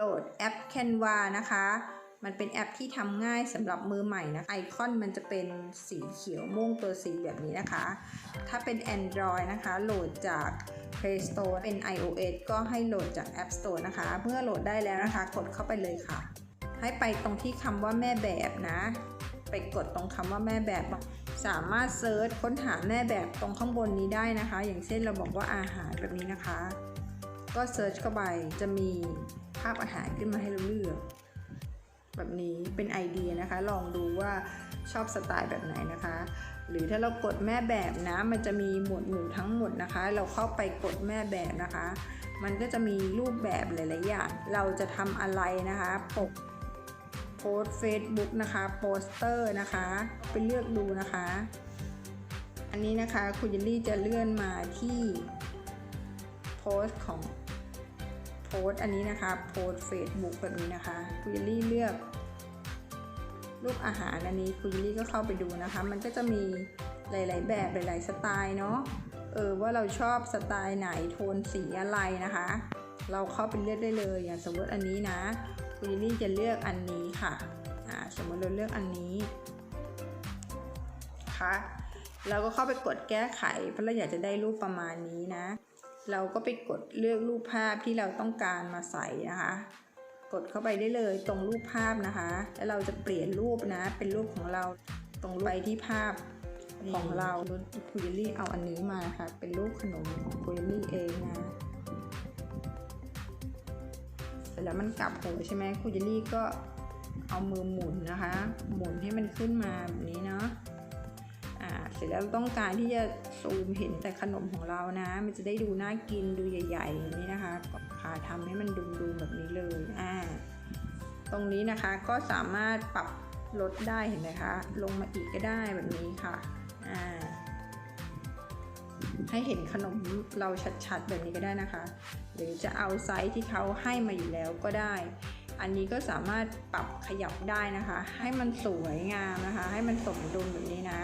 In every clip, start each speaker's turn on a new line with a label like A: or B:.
A: โหลดแอป Canva นะคะ มันเป็นแอปที่ทำง่ายสำหรับมือใหม่นะไอคอนมันจะเป็นสีเขียวม่วงตัวสีแบบนี้นะคะ ถ้าเป็น Android นะคะ โหลดจาก Play Store เป็น iOS ก็ให้โหลดจาก App Store นะคะ เมื่อโหลดได้แล้วนะคะ กดเข้าไปเลยค่ะ ให้ไปตรงที่คำว่าแม่แบบนะ ไปกดตรงคำว่าแม่แบบสามารถเซิร์ชค้นหาแม่แบบตรงข้างบนนี้ได้นะคะ อย่างเช่นเราบอกว่าอาหารแบบนี้นะคะ ก็เซิร์ชเข้าไปจะมีภาพอาหารขึ้นมาให้เราเลือก แบบนี้เป็นไอเดียนะคะ ลองดูว่าชอบสไตล์แบบไหนนะคะ หรือถ้าเรากดแม่แบบนะ มันจะมีหมวดหมู่ทั้งหมดนะคะ เราเข้าไปกดแม่แบบนะคะ มันก็จะมีรูปแบบหลายๆอย่าง เราจะทำอะไรนะคะปกโพสเฟซบุ๊กนะคะโปสเตอร์นะคะ ไปเลือกดูนะคะ อันนี้นะคะคุณยิลลี่จะเลื่อนมาที่โพสของ โพสอันนี้นะคะ โพสเฟซบุ๊กแบบนี้นะคะคุยลี่เลือก รูปอาหารอันนี้คุยลี่ก็เข้าไปดูนะคะ มันก็จะมีหลาย ๆ แบบหลาย ๆ สไตล์เนาะเออว่าเราชอบสไตล์ไหนโทนสีอะไรนะคะ เราเข้าไปเลือกได้เลยอย่างสมมติอันนี้นะคุยลี่จะเลือกอันนี้ค่ะอ่าสมมติเราเลือกอันนี้นะคะเราก็เข้าไปกดแก้ไขเพราะเราอยากจะได้รูปประมาณนี้นะ เราก็ไปกดเลือกรูปภาพที่เราต้องการมาใส่นะคะ กดเข้าไปได้เลยตรงรูปภาพนะคะ แล้วเราจะเปลี่ยนรูปนะ เป็นรูปของเราตรงไปที่ภาพของเราคุยลี่เอาอันนี้มาค่ะ เป็นรูปขนมของคุยลี่เองนะเสร็จแล้วมันกลับหัวใช่ไหมคุยลี่ก็เอามือหมุนนะคะ หมุนให้มันขึ้นมาแบบนี้เนาะ เสร็จแล้วต้องการที่จะซูมเห็นแต่ขนมของเรานะ มันจะได้ดูน่ากินดูใหญ่ๆอย่างนี้นะคะก็ค่ะทำให้มันดูๆแบบนี้เลยอ่าตรงนี้นะคะก็สามารถปรับลดได้เห็นไหมคะ ลงมาอีกก็ได้แบบนี้ค่ะอ่าให้เห็นขนมเราชัดๆ แบบนี้ก็ได้นะคะ หรือจะเอาไซส์ที่เขาให้มาอยู่แล้วก็ได้ อันนี้ก็สามารถปรับขยับได้นะคะ ให้มันสวยงามนะคะ ให้มันสมดุลแบบนี้นะ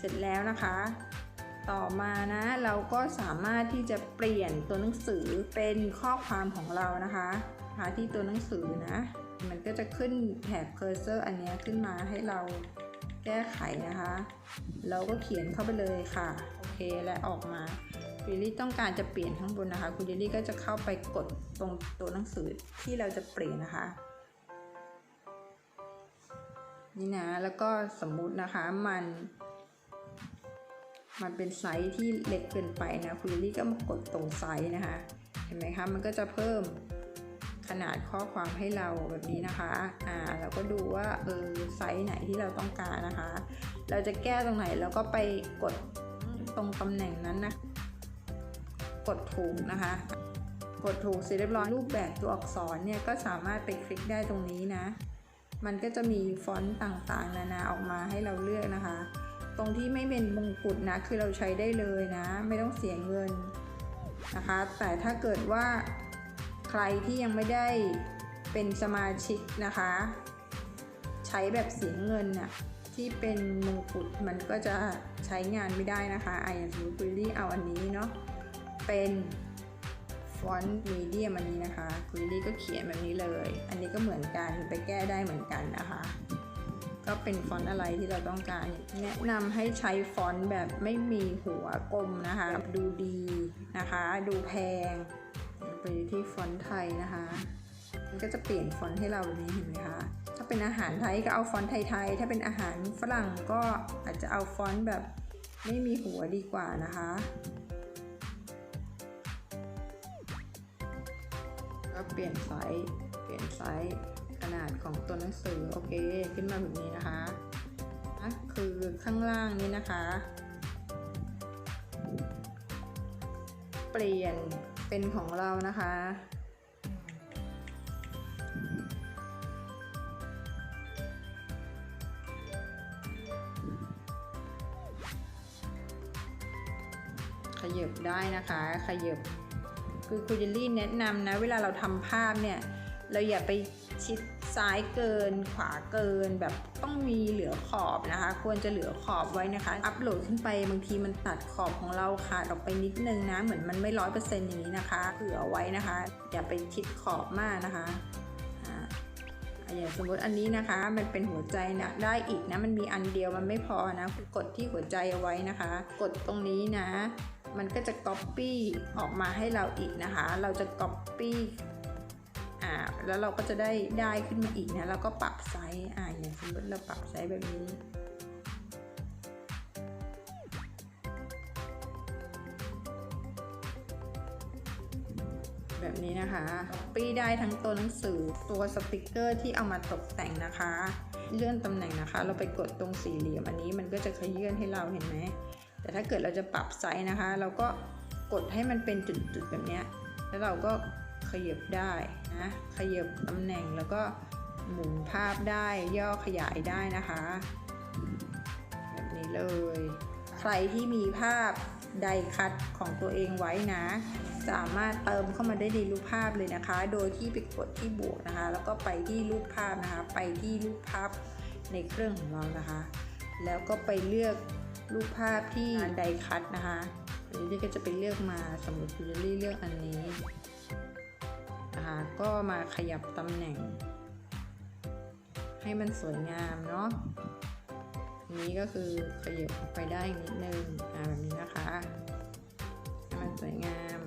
A: เสร็จแล้วนะคะ ต่อมานะเราก็สามารถที่จะเปลี่ยนตัวหนังสือเป็นข้อความของเรานะคะหาที่ตัวหนังสือนะ มันก็จะขึ้นแถบเคอร์เซอร์อันนี้ขึ้นมาให้เราแก้ไขนะคะ เราก็เขียนเข้าไปเลยค่ะ โอเค และออกมาคุณเยลลี่ต้องการจะเปลี่ยนข้างบนนะคะ คุณเยลลี่ก็จะเข้าไปกดตรงตัวหนังสือที่เราจะเปลี่ยนนะคะ นี่นะ แล้วก็สมมุตินะคะ มัน มันเป็นไซส์ที่เล็กเกินไปนะคุณลิลลี่ก็มากดตรงไซส์นะคะ เห็นไหมคะ มันก็จะเพิ่มขนาดข้อความให้เราแบบนี้นะคะ อ่าเราก็ดูว่าเออไซส์ไหนที่เราต้องการนะคะ เราจะแก้ตรงไหนเราก็ไปกดตรงตำแหน่งนั้นนะ กดถูกนะคะ กดถูกเสร็จเรียบร้อยรูปแบบตัวอักษรเนี่ยก็สามารถไปคลิกได้ตรงนี้นะ มันก็จะมีฟอนต์ต่างๆ นานาออกมาให้เราเลือกนะคะ ตรงที่ไม่เป็นมงกุฎนะ คือเราใช้ได้เลยนะ ไม่ต้องเสียเงินนะคะ แต่ถ้าเกิดว่าใครที่ยังไม่ได้เป็นสมาชิกนะคะ ใช้แบบเสียเงินน่ะที่เป็นมงกุฎมันก็จะใช้งานไม่ได้นะคะไอ้อย่างสมมติคุยลี่เอาอันนี้เนาะเป็นฟอนต์มีเดียมอันนี้นะคะคุยลี่ก็เขียนแบบนี้เลย อันนี้ก็เหมือนกันไปแก้ได้เหมือนกันนะคะ ก็เป็นฟอนต์อะไรที่เราต้องการ แนะนำให้ใช้ฟอนต์แบบไม่มีหัวกลมนะคะ ดูดีนะคะ ดูแพง ไปที่ฟอนต์ไทยนะคะมันก็จะเปลี่ยนฟอนต์ให้เราแบบนี้เห็นไหมคะ ถ้าเป็นอาหารไทยก็เอาฟอนต์ไทยๆ ถ้าเป็นอาหารฝรั่งก็อาจจะเอาฟอนต์แบบไม่มีหัวดีกว่านะคะก็เปลี่ยนไซส์ เปลี่ยนไซส์ นาดของตัวหนังสือโอเคขึ้นมาแบบนี้นะคะคือข้างล่างนี้นะคะ เปลี่ยนเป็นของเรานะคะขยับได้นะคะขยับคือคุณเยลลี่แนะนำนะ เวลาเราทำภาพเนี่ย เราอย่าไปชิด ซ้ายเกินขวาเกินแบบต้องมีเหลือขอบนะคะ ควรจะเหลือขอบไว้นะคะ อัปโหลดขึ้นไปบางทีมันตัดขอบของเราขาดออกไปนิดนึงนะ เหมือนมันไม่ร้อยเปอร์เซ็นต์อย่างนี้นะคะเผื่อไว้นะคะ อย่าไปชิดขอบมากนะคะอ่าอย่างสมมติอันนี้นะคะมันเป็นหัวใจนะได้อีกนะมันมีอันเดียวมันไม่พอนะกดที่หัวใจเอาไว้นะคะ กดตรงนี้นะ มันก็จะ Copy ออกมาให้เราอีกนะคะ เราจะ Copy อ่าแล้วเราก็จะได้ได้ขึ้นมาอีกนะแล้วก็ปรับไซส์อ่าอย่างสมมติเราปรับไซส์แบบนี้แบบนี้นะคะปี้ได้ทั้งตัวหนังสือตัวสติกเกอร์ที่เอามาตกแต่งนะคะ เลื่อนตำแหน่งนะคะ เราไปกดตรงสี่เหลี่ยมอันนี้มันก็จะขยื่นให้เราเห็นไหมแต่ถ้าเกิดเราจะปรับไซส์นะคะ เราก็กดให้มันเป็นจุดๆแบบนี้แล้วเราก็ขยับได้ ขยับตำแหน่งแล้วก็หมุนภาพได้ย่อขยายได้นะคะ แบบนี้เลย ใครที่มีภาพไดคัตของตัวเองไว้นะ สามารถเติมเข้ามาได้ในรูปภาพเลยนะคะ โดยที่ไปกดที่บวกนะคะ แล้วก็ไปที่รูปภาพนะคะ ไปที่รูปภาพในเครื่องของเรานะคะ แล้วก็ไปเลือกรูปภาพที่ไดคัตนะคะอันนี้ก็จะไปเลือกมาสมมติคุณจะเลือกอันนี้ ก็มาขยับตำแหน่ง ให้มันสวยงามเนาะนี้ก็คือขยับไปได้นิดนึงอ่าแบบนี้นะคะให้มันสวยงาม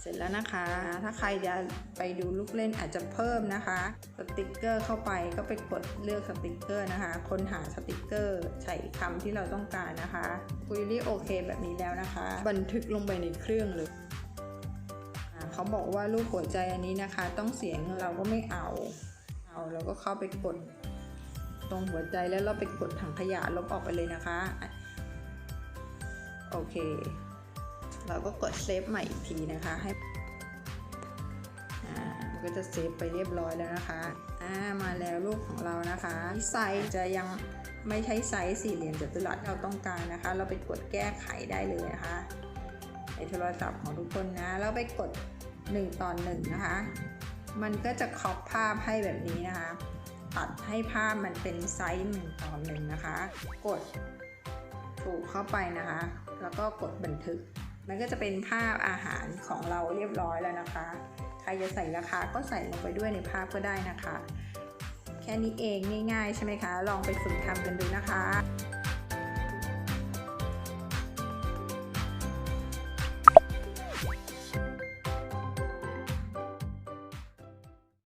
A: เสร็จแล้วนะคะ ถ้าใครจะไปดูลูกเล่นอาจจะเพิ่มนะคะ สติกเกอร์เข้าไปก็ไปกดเลือกสติกเกอร์นะคะ ค้นหาสติกเกอร์ใส่คำที่เราต้องการนะคะคุยรี่โอเคแบบนี้แล้วนะคะ บันทึกลงไปในเครื่องเลย เขาบอกว่ารูปหัวใจอันนี้นะคะ ต้องเสียงเราก็ไม่เอา เอาเราก็เข้าไปกดตรงหัวใจแล้วเราไปกดถังขยะลบออกไปเลยนะคะ โอเค เราก็กดเซฟใหม่อีกทีนะคะให้อ่ามันก็จะเซฟไปเรียบร้อยแล้วนะคะอ่ามาแล้วรูปของเรานะคะไซส์จะยังไม่ใช้ไซส์สี่เหลี่ยมจัตุรัสเราต้องการนะคะ เราไปกดแก้ไขได้เลยนะคะในโทรศัพท์ของทุกคนนะ แล้วไปกด 1ต่อ1นะคะ มันก็จะครอบภาพให้แบบนี้นะคะ ตัดให้ภาพมันเป็นไซส์หนึ่งต่อหนึ่งนะคะ กดถูกเข้าไปนะคะ แล้วก็กดบันทึก มันก็จะเป็นภาพอาหารของเราเรียบร้อยแล้วนะคะ ใครจะใส่ราคาก็ใส่ลงไปด้วยในภาพก็ได้นะคะ แค่นี้เองง่ายๆใช่ไหมคะ ลองไปฝึกทำกันดูนะคะ